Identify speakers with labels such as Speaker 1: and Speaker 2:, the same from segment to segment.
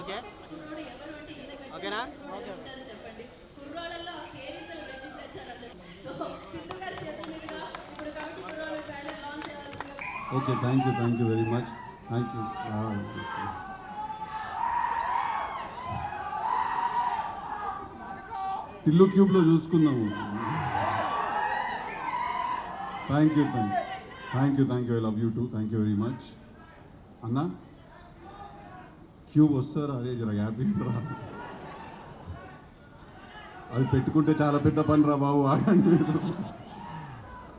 Speaker 1: Okay. ఓకేనా?
Speaker 2: చెప్పండి కుర్రోళ్ళల్లో కేరింతలు సో గారి చేతుల మీదుగా ఇప్పుడు కాబట్టి లాంచ్ చేయాల్సిందిగా
Speaker 3: okay thank you thank you very much thank you Tillu క్యూబ్లో చూసుకుందాము thank you thank thank you thank you I love you too thank you very much అన్నా క్యూ వస్తారు? అదే జరగ్యాపీ రా అది పెట్టుకుంటే చాలా పెద్ద పని రా బాబు ఆగండి.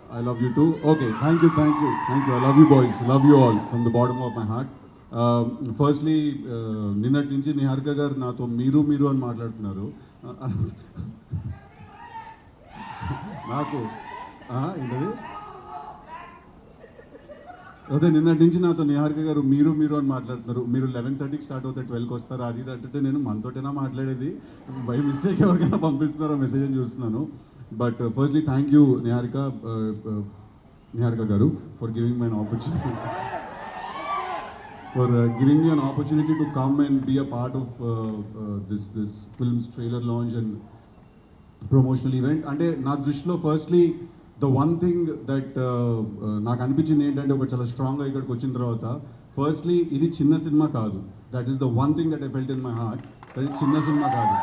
Speaker 3: I love you too okay thank you thank you thank you I love you boys love you all from the bottom of my heart firstly నిన్నటి నుంచి నిహార్క గారు నాతో మీరు మీరు అని మాట్లాడుతున్నారు. నాకు ఏంటది? అదే నిన్నటి నుంచి నాతో నిహారిక గారు మీరు మీరు అని మాట్లాడుతున్నారు. మీరు లెవెన్ థర్టీకి స్టార్ట్ అవుతే ట్వెల్వ్కి వస్తారు? అది ఇది అంటే నేను మనతోటైనా మాట్లాడేది. బై మిస్టేక్ ఎవరికైనా పంపిస్తున్నారో మెసేజ్ అని చూస్తున్నాను. But firstly thank you Niharika uh, uh, Niharika garu for giving my opportunity for giving you an opportunity to come and be a part of this this films trailer launch and promotional event అంటే నా దృష్టిలో firstly the one thing that నాకు అనిపించింది ఏంటంటే ఒక చాలా స్ట్రాంగ్గా ఇక్కడికి వచ్చిన తర్వాత ఫస్ట్లీ ఇది చిన్న సినిమా కాదు. That is the one thing that I felt in my heart that చిన్న సినిమా కాదు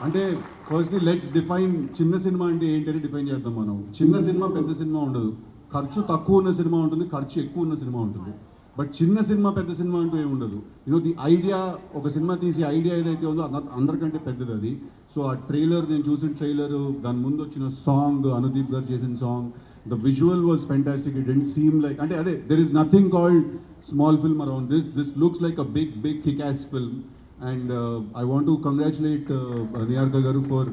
Speaker 3: అంటే ఫస్ట్లీ లెట్స్ డిఫైన్ చిన్న సినిమా అంటే ఏంటని డిఫైన్ చేద్దాం మనం. చిన్న సినిమా పెద్ద సినిమా ఉండదు. ఖర్చు తక్కువ ఉన్న సినిమా ఉంటుంది ఖర్చు ఎక్కువ ఉన్న సినిమా ఉంటుంది. బట్ చిన్న సినిమా పెద్ద సినిమా అంటూ ఏమి ఉండదు. యూనో ది ఐడియా ఒక సినిమా తీసి ఐడియా ఏదైతే ఉందో అందరికంటే పెద్దది అది. సో ఆ ట్రైలర్ నేను చూసిన ట్రైలర్ దాని ముందు వచ్చిన సాంగ్ అనుదీప్ గారు చేసిన song the visual was fantastic it didn't seem like అంటే అదే there is nothing called small film around this this looks like a big big kick ass film and I want to congratulate నియార్క గారు for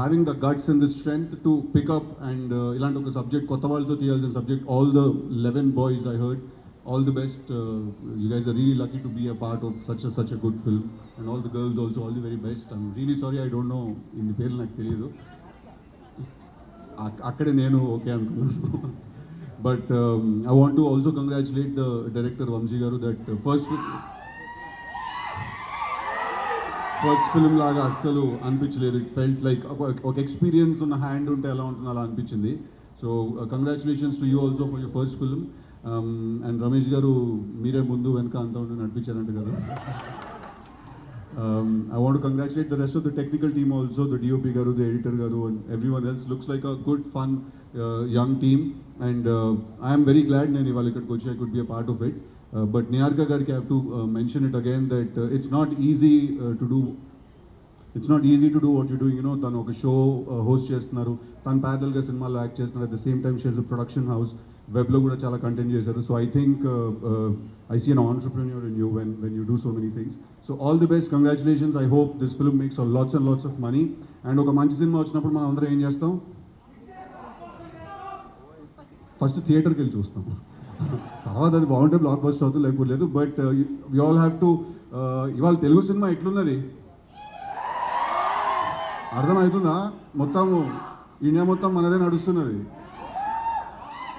Speaker 3: having the guts and the strength to pick up and ఇలాంటి ఒక subject కొత్త వాళ్ళతో తీయాల్సిన subject all the eleven boys I heard all the best you guys are really lucky to be a part of such such a good film and all the girls also all the very best I'm really sorry I don't know ఇన్ని పేర్లు నాకు తెలియదు అక్కడే నేను okay అనుకున్నాను. But I want to also congratulate the director Vamshi గారు that first first film లాగా అస్సలు అనిపించలేదు ఇట్ ఫెల్ట్ లైక్ ఒక ఎక్స్పీరియన్స్ ఉన్న హ్యాండ్ ఉంటే ఎలా ఉంటుంది అలా అనిపించింది. So congratulations to you also for your first film and Ramesh గారు మీరే ముందు వెనక అంతా ఉండి నడిపించారంట కదా Um, I want to congratulate the rest of the technical team also, the DOP Garu, the editor Garu, and everyone else. Looks like a good, fun, uh, young team. And uh, I am very glad నేను ఇవాళ ఇక్కడికి I could be a part of it. Uh, but Niharka గారికి I have to uh, mention it again that uh, it's not easy uh, to do it's not easy to do what you doing you know తను ఒక show host చేస్తున్నారు తను ప్యారల్గా సినిమాలో act చేస్తున్నారు at the same time షేస్ production house వెబ్లో కూడా చాలా కంటెంట్ చేశారు. So I think I see an entrepreneur in you when when you do so many things so all the best congratulations I hope this film makes lots and lots of money and ఒక మంచి cinema వచ్చినప్పుడు మనం అందరం ఏం చేస్తాం? First థియేటర్కి వెళ్ళి చూస్తాం. తర్వాత అది బాగుంటే బ్లాక్ బస్టర్ అవుతుంది లేకపోతే లేదు. But you all have to ఇవాళ తెలుగు సినిమా ఎట్లున్నది? అర్థమవుతుందా? మొత్తము ఇండియా మొత్తం మనదే నడుస్తున్నది.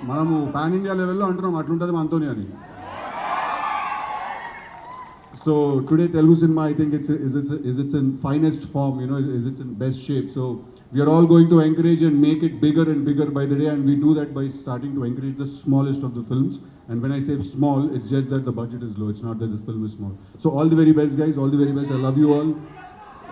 Speaker 3: మనము పాన్ ఇండియా లెవెల్లో అంటున్నాం అట్లుంటుంది మనతోనే అని. So today Telugu cinema I think it's is it's is it's in finest form you know is it's in best shape so we are all going to encourage and make it bigger and bigger by the day and we do that by starting to encourage the smallest of the films and when I say small it's just that the budget is low it's not that this film is small so all the very best guys all the very best I love you all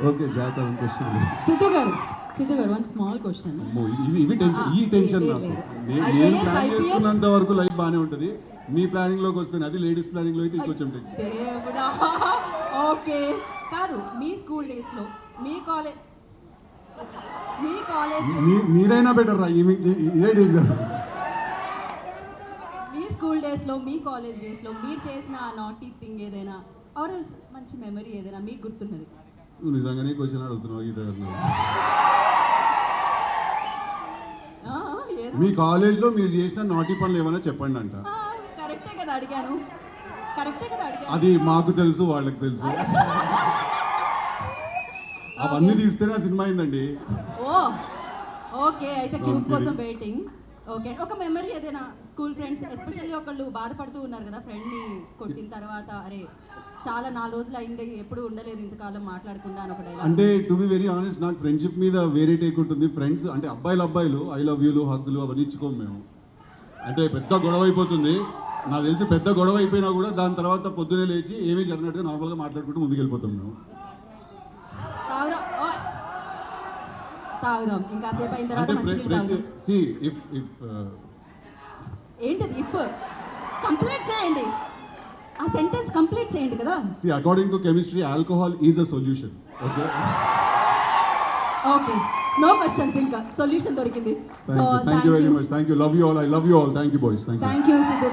Speaker 3: okay జాగ్రత్త
Speaker 4: గారు one small question
Speaker 3: అమ్మో, ఇవి ఇవి tension ఈ tension
Speaker 4: లేదు,
Speaker 3: నాకు.
Speaker 4: లేదు.
Speaker 3: నే-
Speaker 4: IAS,
Speaker 3: నేను ప్లాన్
Speaker 4: IPS.
Speaker 3: చేసుకున్నంత వరకు లైఫ్ బాగానే ఉంటుంది. మీ ప్లానింగ్లోకి వస్తుంది అది లేడీస్ ప్లానింగ్లో అయితే ఇంకొంచెం టెన్షన్
Speaker 4: దేవుడా. ఓకే. కాదు మీ స్కూల్ డేస్లో మీ కాలేజ్ మీ కాలేజ్
Speaker 3: మీ- మీరైనా బెటర్ రా ఈ మీ- ఇదే డేంజర్
Speaker 4: మీ స్కూల్ డేస్లో మీ కాలేజ్ డేస్లో మీరు చేసిన ఆ నాటీ థింగ్ ఏదైనా ఆర్ మంచి మెమరీ ఏదైనా మీకు గుర్తున్నది.
Speaker 3: నువ్వు నిజంగానే క్వశ్చన్ అడుగుతున్నావు గీత గారు. నువ్వు. మీ కాలేజ్లో మీరు చేసిన నాటి పనులు ఏమైనా చెప్పండి అంట.
Speaker 4: ఆ, కరెక్టే కదా అడిగాను. కరెక్టే కదా అడిగాను.
Speaker 3: అది మాకు తెలుసు వాళ్ళకి తెలుసు. అవన్నీ తీస్తేనే సినిమా అయిందండి.
Speaker 4: Oh okay. అయితే
Speaker 3: kidding.
Speaker 4: కోసం వెయిటింగ్ ఓకే. ఒక మెమరీ ఏదైనా స్కూల్ ఫ్రెండ్స్ ఎస్పెషల్లీ ఒకళ్ళు బాధపడుతూ ఉన్నారు కదా ఫ్రెండ్ని కొట్టిన తర్వాత అరే చాలా నాలుగు రోజులు అయింది ఎప్పుడు ఉండలేదు ఇంతకాలం మాట్లాడకుండా అని ఒక dialogue.
Speaker 3: అంటే టు బి వెరీ ఆనెస్ట్ నాకు ఫ్రెండ్షిప్ మీద వేరే టేక్ ఉంటుంది. ఫ్రెండ్స్ అంటే అబ్బాయిలు అబ్బాయిలు ఐ లవ్ యూలు హగ్గులు అవన్నీ ఇచ్చుకోము మేము. అంటే పెద్ద గొడవ అయిపోతుంది. నాకు తెలిసి పెద్ద గొడవ అయిపోయినా కూడా దాని తర్వాత పొద్దునే లేచి ఏమీ జరిగినట్టుగా నార్మల్గా మాట్లాడుకుంటూ ముందుకు వెళ్ళిపోతాం మేము
Speaker 4: తాగుదాం ఓయ్. తాగుదాం. ఇంకా సేపు అయిన తర్వాత మంచినీళ్ళు తాగుదాం.
Speaker 3: ఇఫ్
Speaker 4: ఏంటిది? ఇఫ్ కంప్లీట్ చేయండి. ఆ సెంటెన్స్ కంప్లీట్ చేయండి కదా.
Speaker 3: See according to chemistry alcohol is a solution okay
Speaker 4: okay no questions ఇంకా. సొల్యూషన్ దొరికింది.
Speaker 3: Thank you very much thank you love you all I love you all thank you boys
Speaker 4: thank you Siddhu